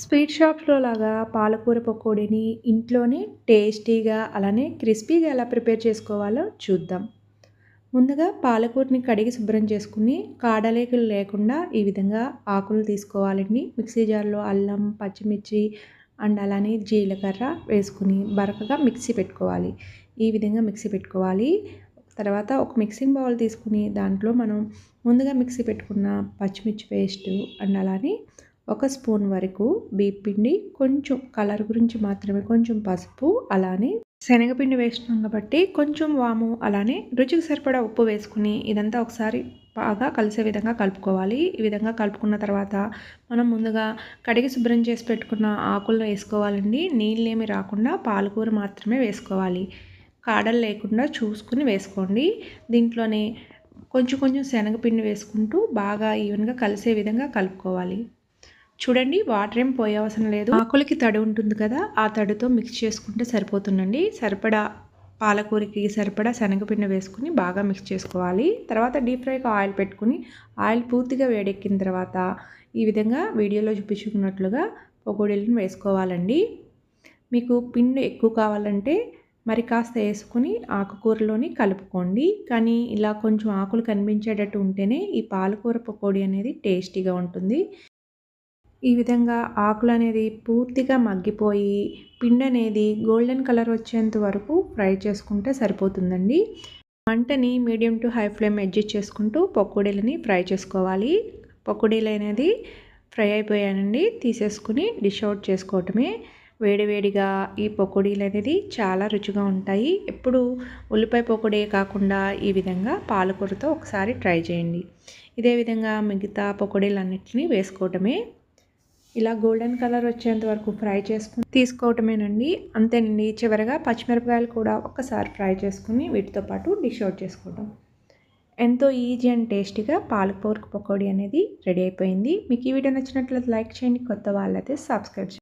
Sweet షాప్స్లో లాగా పాలకూర పకోడీని ఇంట్లోనే టేస్టీగా అలానే క్రిస్పీగా ఎలా ప్రిపేర్ చేసుకోవాలో చూద్దాం. ముందుగా పాలకూరని కడిగి శుభ్రం చేసుకుని కాడలేకులు లేకుండా ఈ విధంగా ఆకులు తీసుకోవాలండి. మిక్సీ జార్లో అల్లం పచ్చిమిర్చి అండ్ అలానే జీలకర్ర వేసుకుని బరకగా మిక్సీ పెట్టుకోవాలి. ఈ విధంగా మిక్సీ పెట్టుకోవాలి. తర్వాత ఒక మిక్సింగ్ బౌల్ తీసుకుని దాంట్లో మనం ముందుగా మిక్సీ పెట్టుకున్న పచ్చిమిర్చి పేస్ట్ అండ్ అలానే ఒక స్పూన్ వరకు పిండి కొంచెం కలర్ గురించి మాత్రమే కొంచెం పసుపు అలానే శనగపిండి వేసినాం కాబట్టి కొంచెం వాము అలానే రుచికి సరిపడా ఉప్పు వేసుకుని ఇదంతా ఒకసారి బాగా కలిసే విధంగా కలుపుకోవాలి. ఈ విధంగా కలుపుకున్న తర్వాత మనం ముందుగా కడిగి శుభ్రం చేసి పెట్టుకున్న ఆకులను వేసుకోవాలండి. నీళ్ళేమి రాకుండా పాలకూర మాత్రమే వేసుకోవాలి. కాడలు లేకుండా చూసుకుని వేసుకోండి. దీంట్లోనే కొంచెం కొంచెం శనగపిండి వేసుకుంటూ బాగా ఈవెన్గా కలిసే విధంగా కలుపుకోవాలి. చూడండి వాటర్ ఏం పోయే అవసరం లేదు. ఆకులకి తడి ఉంటుంది కదా ఆ తడితో మిక్స్ చేసుకుంటే సరిపోతుందండి. సరిపడా పాలకూరకి సరిపడా శనగపిండి వేసుకుని బాగా మిక్స్ చేసుకోవాలి. తర్వాత డీప్ ఫ్రైకి ఆయిల్ పెట్టుకుని ఆయిల్ పూర్తిగా వేడెక్కిన తర్వాత ఈ విధంగా వీడియోలో చూపించుకున్నట్లుగా పకోడీలను వేసుకోవాలండి. మీకు పిండి ఎక్కువ కావాలంటే మరి కాస్త వేసుకుని ఆకుకూరలోని కలుపుకోండి. కానీ ఇలా కొంచెం ఆకులు కనిపించేటట్టు ఉంటేనే ఈ పాలకూర పకోడీ అనేది టేస్టీగా ఉంటుంది. ఈ విధంగా ఆకులు అనేది పూర్తిగా మగ్గిపోయి పిండి అనేది గోల్డెన్ కలర్ వచ్చేంత వరకు ఫ్రై చేసుకుంటే సరిపోతుందండి. మంటని medium to high flame adjust చేసుకుంటూ పకోడీలని ఫ్రై చేసుకోవాలి. పకోడీలు అనేది ఫ్రై అయిపోయానండి. తీసేసుకుని డిష్ అవుట్ చేసుకోవటమే. వేడివేడిగా ఈ పకోడీలు అనేది చాలా రుచిగా ఉంటాయి. ఎప్పుడు ఉల్లిపాయ పకోడీ కాకుండా ఈ విధంగా పాలకూరతో ఒకసారి ట్రై చేయండి. ఇదే విధంగా మిగతా పకోడీలన్నింటినీ వేసుకోవటమే. ఇలా గోల్డెన్ కలర్ వచ్చేంత వరకు ఫ్రై చేసుకుని తీసుకోవటమేనండి. అంతేనండి చివరిగా పచ్చిమిరపకాయలు కూడా ఒక్కసారి ఫ్రై చేసుకుని వీటితో పాటు డిష్ అవుట్ చేసుకోవటం. ఎంతో ఈజీ అండ్ టేస్టీగా పాలకూర పకోడీ అనేది రెడీ అయిపోయింది. మీకు ఈ వీడియో నచ్చినట్లయితే లైక్ చేయండి. కొత్త వాళ్ళైతే సబ్స్క్రైబ్ చేయండి.